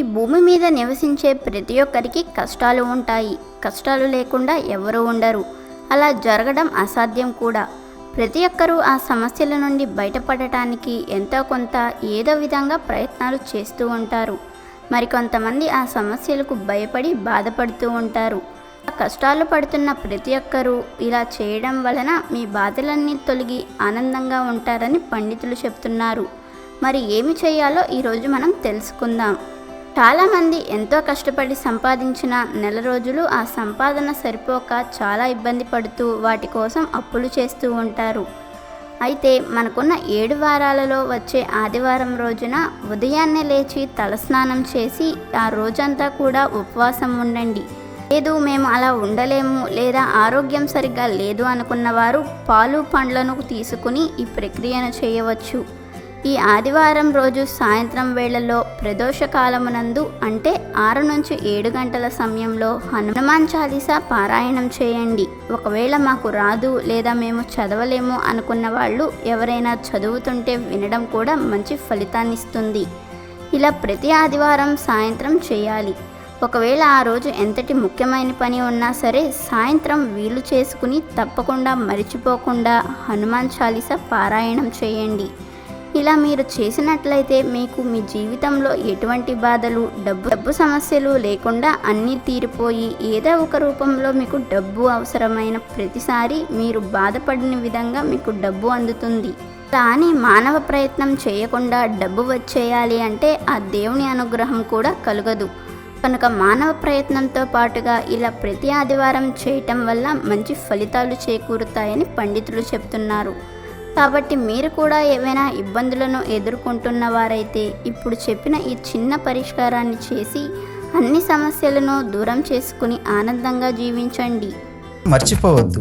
ఈ భూమి మీద నివసించే ప్రతి ఒక్కరికి కష్టాలు ఉంటాయి. కష్టాలు లేకుండా ఎవరు ఉండరు. అలా జరగడం అసాధ్యం కూడా. ప్రతి ఒక్కరూ ఆ సమస్యల నుండి బయటపడటానికి ఎంతో కొంత ఏదో విధంగా ప్రయత్నాలు చేస్తూ ఉంటారు. మరికొంతమంది ఆ సమస్యలకు భయపడి బాధపడుతూ ఉంటారు. కష్టాలు పడుతున్న ప్రతి ఒక్కరూ ఇలా చేయడం వలన మీ బాధలన్నీ తొలగి ఆనందంగా ఉంటారని పండితులు చెప్తున్నారు. మరి ఏమి చేయాలో ఈరోజు మనం తెలుసుకుందాం. చాలామంది ఎంతో కష్టపడి సంపాదించిన నెల రోజులు ఆ సంపాదన సరిపోక చాలా ఇబ్బంది పడుతూ వాటి కోసం అప్పులు చేస్తూ ఉంటారు. అయితే మనకున్న ఏడు వారాలలో వచ్చే ఆదివారం రోజున ఉదయాన్నే లేచి తలస్నానం చేసి ఆ రోజంతా కూడా ఉపవాసం ఉండండి. లేదు మేము అలా ఉండలేము లేదా ఆరోగ్యం సరిగ్గా లేదు అనుకున్న వారు పాలు పండ్లను తీసుకుని ఈ ప్రక్రియను చేయవచ్చు. ఈ ఆదివారం రోజు సాయంత్రం వేళలో ప్రదోషకాలమునందు అంటే ఆరు నుంచి ఏడు గంటల సమయంలో హనుమాన్ చాలీసా పారాయణం చేయండి. ఒకవేళ మాకు రాదు లేదా మేము చదవలేము అనుకున్న వాళ్ళు ఎవరైనా చదువుతుంటే వినడం కూడా మంచి ఫలితాన్ని ఇస్తుంది ఇలా ప్రతి ఆదివారం సాయంత్రం చేయాలి. ఒకవేళ ఆ రోజు ఎంతటి ముఖ్యమైన పని ఉన్నా సరే సాయంత్రం వీలు చేసుకుని తప్పకుండా మరిచిపోకుండా హనుమాన్ చాలీస పారాయణం చేయండి. ఇలా మీరు చేసినట్లయితే మీకు మీ జీవితంలో ఎటువంటి బాధలు డబ్బు డబ్బు సమస్యలు లేకుండా అన్నీ తీరిపోయి ఏదో ఒక రూపంలో మీకు డబ్బు అవసరమైన ప్రతిసారి మీరు బాధపడిన విధంగా మీకు డబ్బు అందుతుంది. కానీ మానవ ప్రయత్నం చేయకుండా డబ్బు వచ్చేయాలి అంటే ఆ దేవుని అనుగ్రహం కూడా కలగదు. కనుక మానవ ప్రయత్నంతో పాటుగా ఇలా ప్రతి ఆదివారం చేయటం వల్ల మంచి ఫలితాలు చేకూరుతాయని పండితులు చెప్తున్నారు. కాబట్టి మీరు కూడా ఏవైనా ఇబ్బందులను ఎదుర్కొంటున్న వారైతే ఇప్పుడు చెప్పిన ఈ చిన్న పరిష్కారాన్ని చేసి అన్ని సమస్యలను దూరం చేసుకుని ఆనందంగా జీవించండి. మర్చిపోవద్దు.